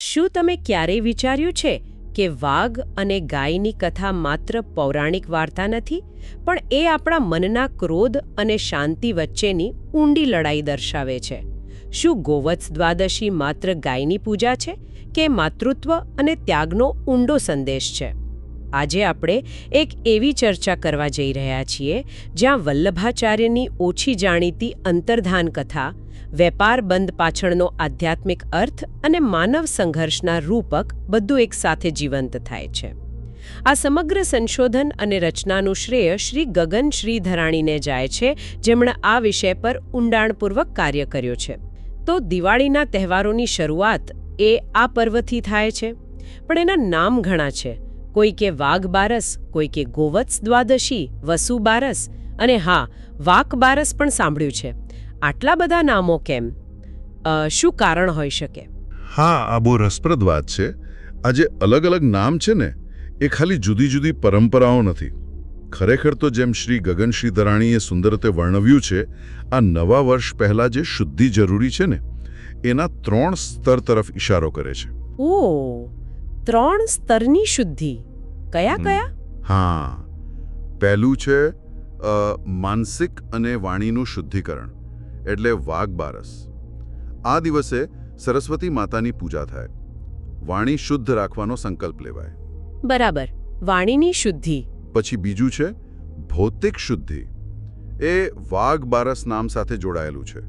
શું તમે ક્યારેય વિચાર્યું છે કે વાઘ અને ગાયની કથા માત્ર પૌરાણિક વાર્તા નથી, પણ એ આપણા મનના ક્રોધ અને શાંતિ વચ્ચેની ઊંડી લડાઈ દર્શાવે છે? શું ગોવત્સ દ્વાદશી માત્ર ગાયની પૂજા છે કે માતૃત્વ અને ત્યાગનો ઊંડો સંદેશ છે? આજે આપણે એક એવી ચર્ચા કરવા જઈ રહ્યા છીએ જ્યાં વલ્લભાચાર્યની ઓછી જાણીતી અંતર્ધાન કથા વેપાર બંધ પાછળનો આધ્યાત્મિક અર્થ અને માનવ સંઘર્ષના રૂપક બધું એકસાથે જીવંત થાય છે. આ સમગ્ર સંશોધન અને રચનાનું શ્રેય શ્રી ગગન શ્રીધરાણીને જાય છે, જેમણે આ વિષય પર ઊંડાણપૂર્વક કાર્ય કર્યો છે. તો દિવાળીના તહેવારોની શરૂઆત એ આ પર્વથી થાય છે? પણ એના નામ ઘણા છે. કોઈ કે વાઘ બારસ, કોઈ કે ગોવત્સ દ્વાદશી, વસુ બારસ અને હા, વાક બારસ પણ સાંભળ્યું છે. આટલા બધા નામો કેમ? શું કારણ હોઈ શકે? હા આ બહુ રસપ્રદ વાત છે. આ જે અલગ અલગ નામ છે ને એ ખાલી જુદી જુદી પરંપરાઓ નથી. ખરેખર તો જેમ શ્રી ગગનશ્રી ધરાણીએ સુંદર રીતે વર્ણવ્યું છે આ નવા વર્ષ પહેલાં જે શુદ્ધિ જરૂરી છે ને એના ત્રણ સ્તર તરફ ઇશારો કરે છે. ઓ ત્રણ સ્તરની શુદ્ધિ. કયા કયા? હા. પહેલું છે માનસિક અને વાણીનું શુદ્ધિકરણ. એટલે વાઘ બારસ. આ દિવસે સરસ્વતી માતાની પૂજા થાય. વાણી શુદ્ધ રાખવાનો સંકલ્પ લેવાય. બરાબર. વાણીની શુદ્ધિ. પછી બીજું છે ભૌતિક શુદ્ધિ. એ વાઘ બારસ નામ સાથે જોડાયેલું છે.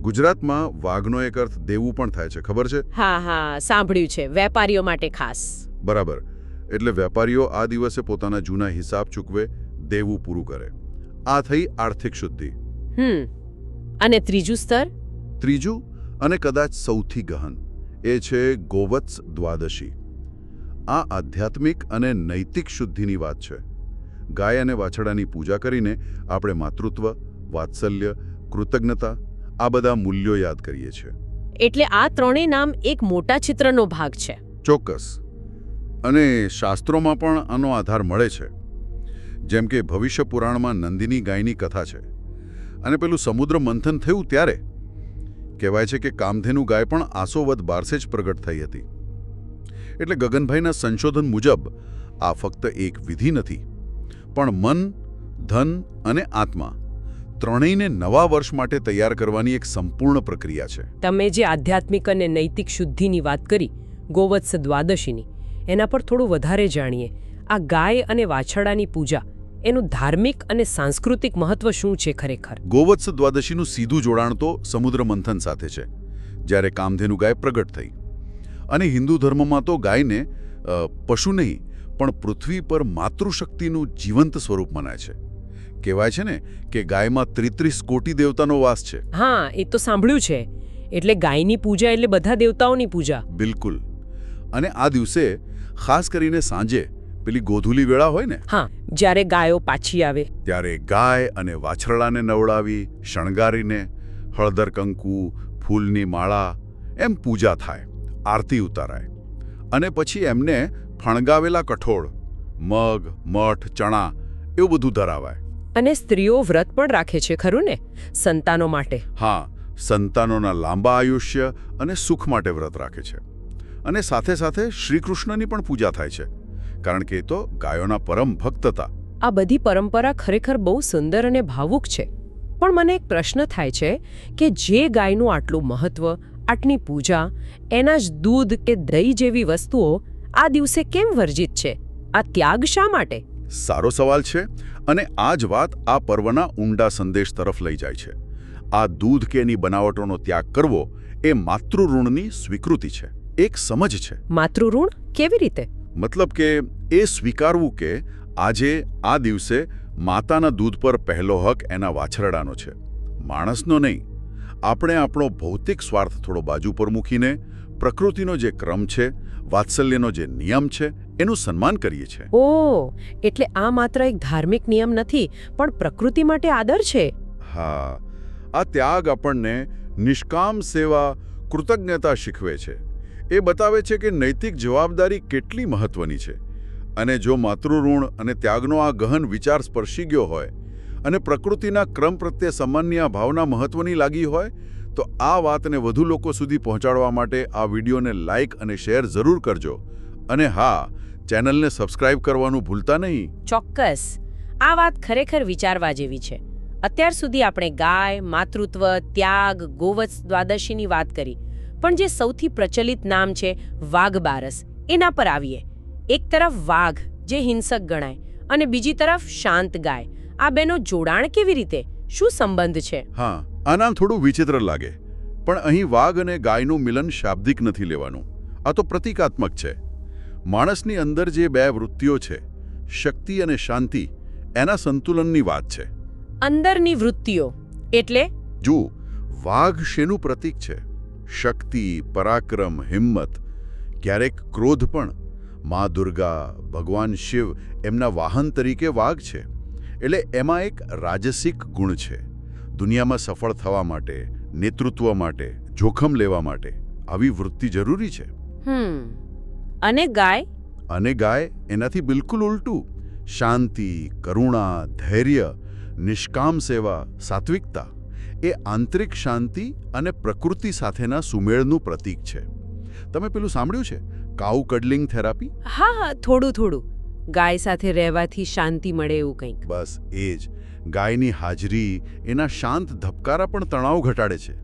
ગુજરાતમાં વાઘનો એક અર્થ દેવું પણ થાય છે ખબર છે? હા હા સાંભળ્યું છે. વેપારીઓ માટે ખાસ. બરાબર. એટલે વેપારીઓ આ દિવસે પોતાના જૂના હિસાબ ચૂકવે દેવું પૂરું કરે. આ થઈ આર્થિક શુદ્ધિ. હમ. અને ત્રીજું સ્તર? ત્રીજું અને કદાચ સૌથી ગહન એ છે ગોવત્સ દ્વાદશી. આ આધ્યાત્મિક અને નૈતિક શુદ્ધિની વાત છે. ગાય અને વાછડાની પૂજા કરીને આપણે માતૃત્વ વાત્સલ્ય કૃતજ્ઞતા આ બધા મૂલ્યો યાદ કરીએ છીએ. એટલે આ ત્રણેય નામ એક મોટા ચિત્રનો ભાગ છે. ચોક્કસ. અને શાસ્ત્રોમાં પણ આનો આધાર મળે છે. જેમ કે ભવિષ્ય પુરાણમાં નંદિની ગાયની કથા છે. અને પેલું સમુદ્ર મંથન થયું ત્યારે કહેવાય છે કે કામધેનુ ગાય પણ આસોવદ બારસે જ પ્રગટ થઈ હતી. એટલે ગગનભાઈના સંશોધન મુજબ આ ફક્ત એક વિધિ નથી, પણ મન, ધન અને આત્મા ત્રણેયને નવા વર્ષ માટે તૈયાર કરવાની એક સંપૂર્ણ પ્રક્રિયા છે. તમે જે આધ્યાત્મિક અને નૈતિક શુદ્ધિની વાત કરી, ગોવત્સ દ્વાદશીની, એના પર થોડું વધારે જાણીએ. આ ગાય અને વાછરડાની પૂજા એનું ધાર્મિક અને સાંસ્કૃતિક મહત્વ શું છે ખરેખર? ગોવત્સ દ્વાદશીનું સીધું જોડાણ તો સમુદ્ર મંથન સાથે છે જ્યારે કામધેનુ ગાય પ્રગટ થઈ. અને હિન્દુ ધર્મમાં તો ગાયને પશુ નહીં પણ પૃથ્વી પર માતૃશક્તિનું જીવંત સ્વરૂપ મનાય છે. કહેવાય છે ને કે ગાયમાં ત્રિત્રીસ કોટી દેવતાનો વાસ છે. હા એ તો સાંભળ્યું છે. એટલે ગાયની પૂજા એટલે બધા દેવતાઓની પૂજા. બિલકુલ. અને આ દિવસે ખાસ કરીને સાંજે પેલી ગોધુલી વેળા હોય ને? હા જ્યારે ગાયો પાછી આવે. ત્યારે ગાય અને વાછરડાને નવડાવી શણગારીને હળદર કંકુ ફૂલની માળા એમ પૂજા થાય આરતી ઉતારાય. અને પછી એમને ફણગાવેલા કઠોળ મગ મઠ ચણા એવું બધું ધરાવાય. અને સ્ત્રીઓ વ્રત પણ રાખે છે ખરું ને? સંતાનો માટે. હા સંતાનોના લાંબા આયુષ્ય અને સુખ માટે વ્રત રાખે છે. અને સાથે સાથે શ્રીકૃષ્ણની પણ પૂજા થાય છે. કારણ કે એ તો ગાયોના પરમ ભક્ત હતા. આ બધી પરંપરા ખરેખર બહુ સુંદર અને ભાવુક છે. પણ મને એક પ્રશ્ન થાય છે કે જે ગાયનું આટલું મહત્વ આટલી પૂજા એના જ દૂધ કે દહીં જેવી વસ્તુઓ આ દિવસે કેમ વર્જિત છે? આ ત્યાગ શા માટે? સારો સવાલ છે અને આ જ વાત આ પર્વના ઊંડા સંદેશ તરફ લઈ જાય છે. આ દૂધ કે એની બનાવટોનો ત્યાગ કરવો એ માતૃઋણની સ્વીકૃતિ છે. એક સમજ છે. માતૃઋણ કેવી રીતે? મતલબ કે એ સ્વીકારવું કે આજે આ દિવસે માતાના દૂધ પર પહેલો હક એના વાછરડાનો છે. માણસનો નહીં. આપણે આપણો ભૌતિક સ્વાર્થ થોડો બાજુ પર મૂકીને પ્રકૃતિનો જે ક્રમ છે વાત્સલ્યનો જે નિયમ છે એનું સન્માન કરીએ છીએ. ઓ એટલે આ માત્ર એક ધાર્મિક નિયમ નથી પણ પ્રકૃતિ માટે આદર છે? હા આ ત્યાગ આપણને નિષ્કામ સેવા કૃતજ્ઞતા શીખવે છે. એ બતાવે છે કે નૈતિક જવાબદારી કેટલી મહત્વની છે. અને જો માતૃઋણ અને ત્યાગનો આ ગહન વિચાર સ્પર્શી ગયો હોય અને પ્રકૃતિના ક્રમ પ્રત્યે સન્માનની ભાવના મહત્વની લાગી હોય, તો આ વાતને વધુ લોકો સુધી પહોંચાડવા માટે આ વિડીયોને લાઇક અને શેર જરૂર કરજો. અને હા, ચેનલને સબસ્ક્રાઇબ કરવાનું ભૂલતા નહીં. ચોક્કસ. આ વાત ખરેખર વિચારવા જેવી છે. અત્યાર સુધી આપણે ગાય, માતૃત્વ, ત્યાગ, ગોવત્સ દ્વાદશીની વાત કરી. પણ જે સૌથી પ્રચલિત નામ છે વાઘબારસ, એના પર આવીએ. એક તરફ વાઘ જે હિંસક ગણાય અને બીજી તરફ શાંત ગાય. આ બેનો જોડાણ કેવી રીતે? શું સંબંધ છે? હા આ નામ થોડું વિચિત્ર લાગે પણ અહીં વાઘ અને ગાયનું મિલન શાબ્દિક નથી લેવાનું. આ તો પ્રતિકાત્મક છે. માણસની અંદર જે બે વૃત્તિઓ છે શક્તિ અને શાંતિ એના સંતુલનની વાત છે. અંદરની વૃત્તિઓ એટલે? જુઓ વાઘ શેનું પ્રતીક છે? શક્તિ પરાક્રમ હિંમત ક્યારેક ક્રોધ પણ. મા દુર્ગા ભગવાન શિવ એમના વાહન તરીકે વાઘ છે. એટલે એમાં એક રાજસિક ગુણ છે. દુનિયામાં સફળ થવા માટે નેતૃત્વ માટે જોખમ લેવા માટે આવી વૃત્તિ જરૂરી છે. હમ. અને ગાય? અને ગાય એનાથી બિલકુલ ઉલટું. શાંતિ કરુણા ધૈર્ય નિષ્કામ સેવા સાત્વિકતા એ આંતરિક શાંતિ અને પ્રકૃતિ સાથેના સુમેળનું પ્રતીક છે. તમે પેલું સાંભળ્યું છે? Cow cuddling therapy? હા હા થોડું થોડું. ગાય સાથે રહેવાથી શાંતિ મળે એવું કંઈક. બસ એ જ. ગાયની હાજરી એના શાંત ધબકારા પણ તણાવ ઘટાડે છે.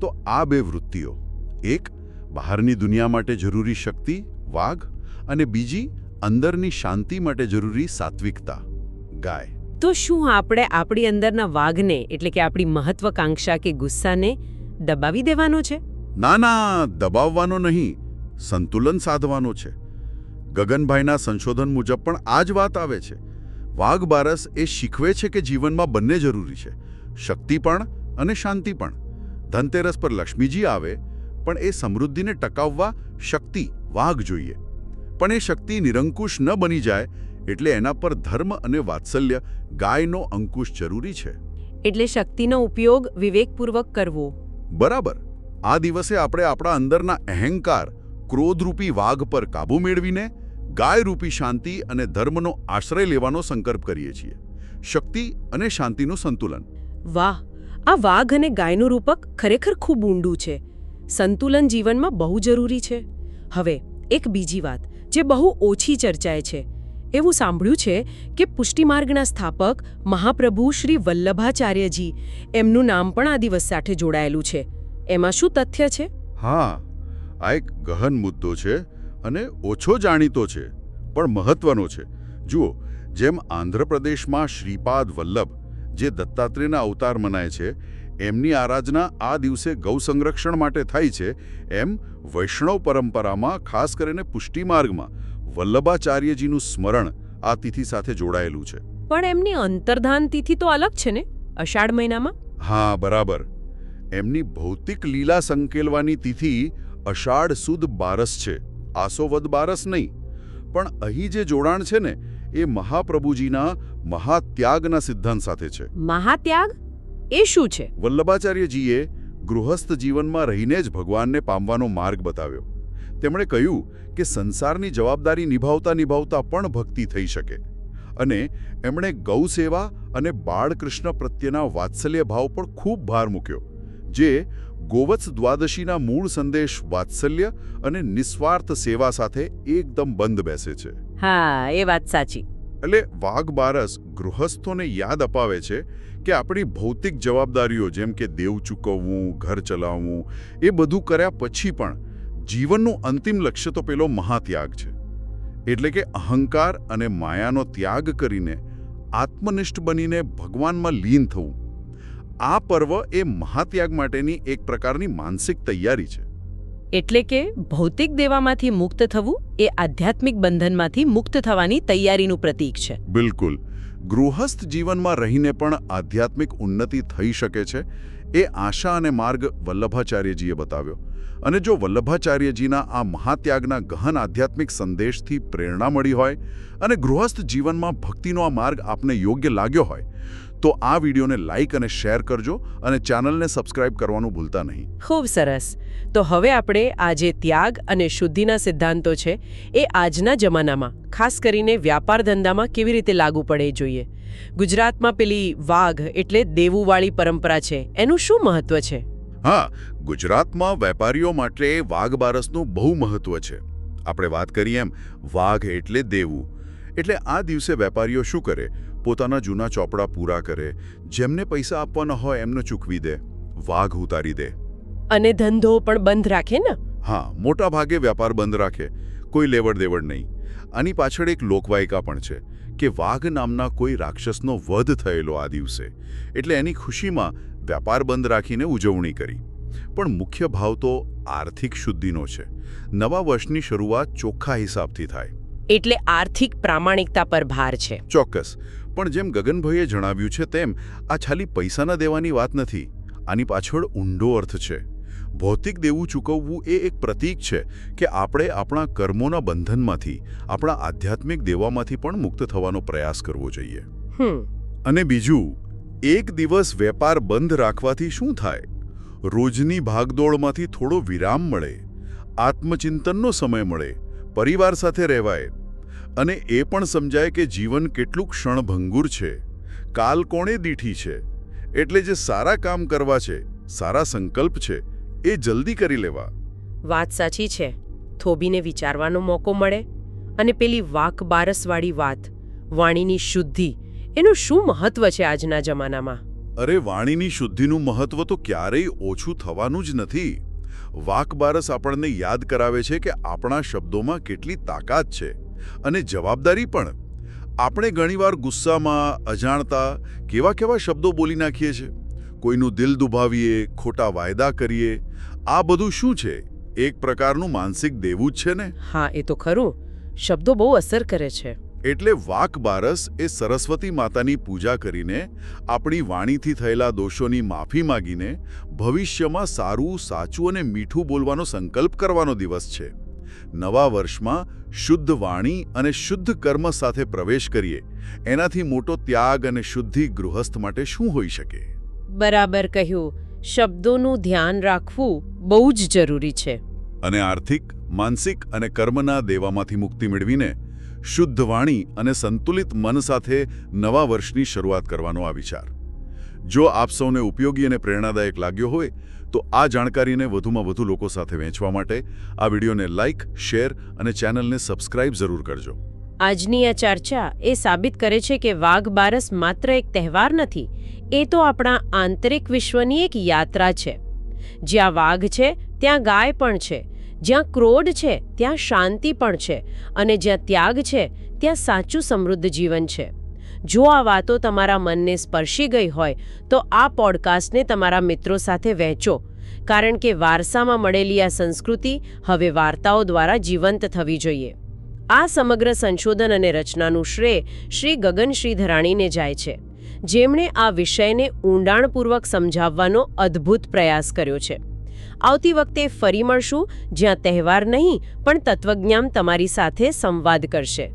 તો આ બે વૃત્તિઓ. એક બહારની દુનિયા માટે જરૂરી શક્તિ વાઘ અને બીજી અંદરની શાંતિ માટે જરૂરી સાત્વિકતા ગાય. તો શું આપણે આપણી અંદરના વાઘને એટલે કે આપણી મહત્વકાંક્ષા કે ગુસ્સાને દબાવી દેવાનો છે? ના ના દબાવવાનો નહીં. સંતુલન સાધવાનો છે. ગગનભાઈના સંશોધન મુજબ પણ આ જ વાત આવે છે. વાઘ બારસ એ શીખવે છે કે જીવનમાં બંને જરૂરી છે. શક્તિ પણ અને શાંતિ પણ. ધનતેરસ પર લક્ષ્મીજી આવે પણ એ સમૃદ્ધિને ટકાવવા શક્તિ વાઘ જોઈએ. પણ એ શક્તિ નિરંકુશ ન બની જાય એટલે એના પર ધર્મ અને વાત્સલ્ય ગાયનો અંકુશ જરૂરી છે. એટલે શક્તિનો ઉપયોગ વિવેકપૂર્વક કરવો. બરાબર. આ દિવસે આપણે આપણા અંદરના અહંકાર ક્રોધરૂપી વાઘ પર કાબૂ મેળવીને ગાયરૂપી શાંતિ અને ધર્મનો આશ્રય લેવાનો સંકલ્પ કરીએ છીએ. શક્તિ અને શાંતિનું સંતુલન. વાહ આ વાઘ અને ગાયનું રૂપક ખરેખર ખૂબ ઊંડું છે. સંતુલન જીવનમાં બહુ જરૂરી છે. હવે એક બીજી વાત જે બહુ ઓછી ચર્ચાય છે. એવું સાંભળ્યું છે કે પુષ્ટિમાર્ગના સ્થાપક મહાપ્રભુ શ્રી વલ્લભાચાર્યજી એમનું નામ પણ આ દિવસ સાથે જોડાયેલું છે. એમાં શું તથ્ય છે? હા આ એક ગહન મુદ્દો છે અને ઓછો જાણીતો છે પણ મહત્વનો છે. જુઓ જેમ આંધ્રપ્રદેશમાં શ્રીપાદ વલ્લભ જે દત્તાત્રેયના અવતાર મનાય છે એમની આરાધના આ દિવસે ગૌ સંરક્ષણ માટે થાય છે એમ વૈષ્ણવ પરંપરામાં ખાસ કરીને પુષ્ટિમાર્ગમાં વલ્લભાચાર્યજીનું સ્મરણ આ તિથિ સાથે જોડાયેલું છે. પણ એમની અંતર્ધાન તિથિ તો અલગ છે ને? અષાઢ મહિનામાં? હા બરાબર. એમની ભૌતિક લીલા સંકેલવાની તિથિ અષાઢ સુદ બારસ છે આસોવદ બારસ નહીં. પણ અહીં જે જોડાણ છે ને એ મહાપ્રભુજીના મહાત્યાગના સિદ્ધાંત સાથે છે. મહાત્યાગ? એ શું છે? વલ્લભાચાર્યજીએ ગૃહસ્થ જીવનમાં રહીને જ ભગવાનને પામવાનો માર્ગ બતાવ્યો. તેમણે કહ્યું કે સંસારની જવાબદારી નિભાવતા નિભાવતા પણ ભક્તિ થઈ શકે. અને એમણે ગૌ સેવા અને બાળકૃષ્ણ પ્રત્યેના વાત્સલ્ય ભાવ પર ખૂબ ભાર મૂક્યો. જે ગોવત્સ દ્વાદશીના મૂળ સંદેશ વાત્સલ્ય અને નિસ્વાર્થ સેવા સાથે એકદમ બંધ બેસે છે. હા એ વાત સાચી. એટલે વાઘ બારસ ગૃહસ્થોને યાદ અપાવે છે કે આપણી ભૌતિક જવાબદારીઓ જેમ કે દેવ ચૂકવવું ઘર ચલાવવું એ બધું કર્યા પછી પણ જીવનનું અંતિમ લક્ષ્ય તો પેલો મહાત્યાગ છે. એટલે કે અહંકાર અને માયાનો ત્યાગ કરીને આત્મનિષ્ઠ બનીને ભગવાનમાં લીન થવું. આ પર્વ એ મહાત્યાગ માટેની એક પ્રકારની માનસિક તૈયારી છે. એટલે કે ભૌતિક દેવામાંથી મુક્ત થવું એ આધ્યાત્મિક બંધનમાંથી મુક્ત થવાની તૈયારીનું પ્રતીક છે. બિલકુલ. ગૃહસ્થ જીવનમાં રહીને પણ આધ્યાત્મિક ઉન્નતિ થઈ શકે છે એ આશા અને માર્ગ વલ્લભાચાર્યજીએ બતાવ્યો. અને જો વલ્લભાચાર્યજીના આ મહાત્યાગના ગહન આધ્યાત્મિક સંદેશથી પ્રેરણા મળી હોય અને ગૃહસ્થ જીવનમાં ભક્તિનો આ માર્ગ આપને યોગ્ય લાગ્યો હોય તો આ વિડીયોને લાઇક અને શેર કરજો અને ચેનલને સબસ્ક્રાઇબ કરવાનું ભૂલતા નહીં. ખૂબ સરસ. તો હવે આપણે આ જે ત્યાગ અને શુદ્ધિના સિદ્ધાંતો છે એ આજના જમાનામાં ખાસ કરીને વ્યાપાર ધંધામાં કેવી રીતે લાગુ પડે જોઈએ. ગુજરાતમાં પેલી વાઘ એટલે દેવુવાળી પરંપરા છે એનું શું મહત્વ છે? હા ગુજરાતમાં વેપારીઓ માટે વાઘ બારસનું બહુ મહત્વ છે. આપણે વાત કરીએ એમ વાઘ એટલે દેવું. એટલે આ દિવસે વેપારીઓ શું કરે? પોતાના જૂના ચોપડા પૂરા કરે જેમને પૈસા આપવાના હોય એમને ચૂકવી દે વાઘ ઉતારી દે. અને ધંધો પણ બંધ રાખે ને? હા મોટા ભાગે વ્યાપાર બંધ રાખે કોઈ લેવડ દેવડ નહીં. આની પાછળ એક લોકવાયકા પણ છે કે વાઘ નામના કોઈ રાક્ષસનો વધ થયેલો આ દિવસે. એટલે એની ખુશીમાં વ્યાપાર બંધ રાખીને ઉજવણી કરી. પણ મુખ્ય ભાવ તો આર્થિક શુદ્ધિનો છે. નવા વર્ષની શરૂઆત ચોખ્ખા હિસાબથી થાય. એટલે આર્થિક પ્રામાણિકતા પર ભાર છે. ચોક્કસ. પણ જેમ ગગનભાઈએ જણાવ્યું છે તેમ આ ખાલી પૈસાના દેવાની વાત નથી. આની પાછળ ઊંડો અર્થ છે. ભૌતિક દેવું ચૂકવવું એ એક પ્રતીક છે કે આપણે આપણા કર્મોના બંધનમાંથી આપણા આધ્યાત્મિક દેવામાંથી પણ મુક્ત થવાનો પ્રયાસ કરવો જોઈએ. અને બીજું એક દિવસ વેપાર બંધ રાખવાથી શું થાય? રોજની ભાગદોડમાંથી થોડો વિરામ મળે આત્મચિંતનનો સમય મળે પરિવાર સાથે રહેવાય અને એ પણ સમજાય કે જીવન કેટલું ક્ષણભંગુર છે. કાલ કોણે દીઠી છે? એટલે જે સારા કામ કરવા છે સારા સંકલ્પ છે એ જલ્દી કરી લેવા. વાત સાચી છે. થોબીને વિચારવાનો મોકો મળે. અને પેલી વાક બારસવાળી વાત વાણીની શુદ્ધિ એનું શું મહત્વ છે આજના જમાનામાં? અરે વાણીની શુદ્ધિનું મહત્વ તો ક્યારેય ઓછું થવાનું જ નથી. વાકબારસ આપણને યાદ કરાવે છે કે આપણા શબ્દોમાં કેટલી તાકાત છે. અને જવાબદારી પણ. આપણે ઘણીવાર ગુસ્સામાં અજાણતા કેવા કેવા શબ્દો બોલી નાખીએ છીએ. કોઈનું દિલ દુભાવીએ ખોટા વાયદા કરીએ. આ બધું શું છે? એક પ્રકારનું માનસિક દેવું જ છે ને? હા એ તો ખરું. શબ્દો બહુ અસર કરે છે. એટલે વાકબારસ એ સરસ્વતી માતાની પૂજા કરીને આપણી વાણીથી થયેલા દોષોની માફી માગીને ભવિષ્યમાં સારું સાચું અને મીઠું બોલવાનો સંકલ્પ કરવાનો દિવસ છે. નવા વર્ષમાં શુદ્ધ વાણી અને શુદ્ધ કર્મ સાથે પ્રવેશ કરીએ. એનાથી મોટો ત્યાગ અને શુદ્ધિ ગૃહસ્થ માટે શું હોઈ શકે? બરાબર કહ્યું. શબ્દોનું ધ્યાન રાખવું બહુ જ જરૂરી છે. અને આર્થિક માનસિક અને કર્મના દેવામાંથી મુક્તિ મેળવીને શુદ્ધ વાણી અને સંતુલિત મન સાથે નવા વર્ષની શરૂઆત કરવાનો આ વિચાર. જો આપ સૌને ઉપયોગી અને પ્રેરણાદાયક લાગ્યો હોય તો આ જાણકારીને વધુમાં વધુ લોકો સાથે વહેંચવા માટે આ વિડીયોને લાઇક શેર અને ચેનલને સબસ્ક્રાઇબ જરૂર કરજો. આજની આ ચર્ચા એ સાબિત કરે છે કે વાઘ બારસ માત્ર એક તહેવાર નથી, એ તો આપણા આંતરિક વિશ્વની એક યાત્રા છે. જ્યાં વાઘ છે, ત્યાં ગાય પણ છે, જ્યાં ક્રોધ છે, ત્યાં શાંતિ પણ છે અને જ્યાં ત્યાગ છે, ત્યાં સાચું સમૃદ્ધ જીવન છે. જો આ વાતો તમારા મનને સ્પર્શી ગઈ હોય, તો આ પોડકાસ્ટને તમારા મિત્રો સાથે વહેંચો. કારણ કે વારસામાં મળેલી આ સંસ્કૃતિ હવે વાર્તાઓ દ્વારા જીવંત થવી જોઈએ. આ સમગ્ર સંશોધન અને રચનાનું શ્રેય શ્રી ગગન શ્રીધરાણીને જાય છે. જેમણે આ વિષયને ઊંડાણપૂર્વક સમજાવવાનો અદ્ભુત પ્રયાસ કર્યો છે. આવતી વખતે ફરી મળશું, જ્યાં તહેવાર નહીં, પણ તત્વજ્ઞાન તમારી સાથે સંવાદ કરશે.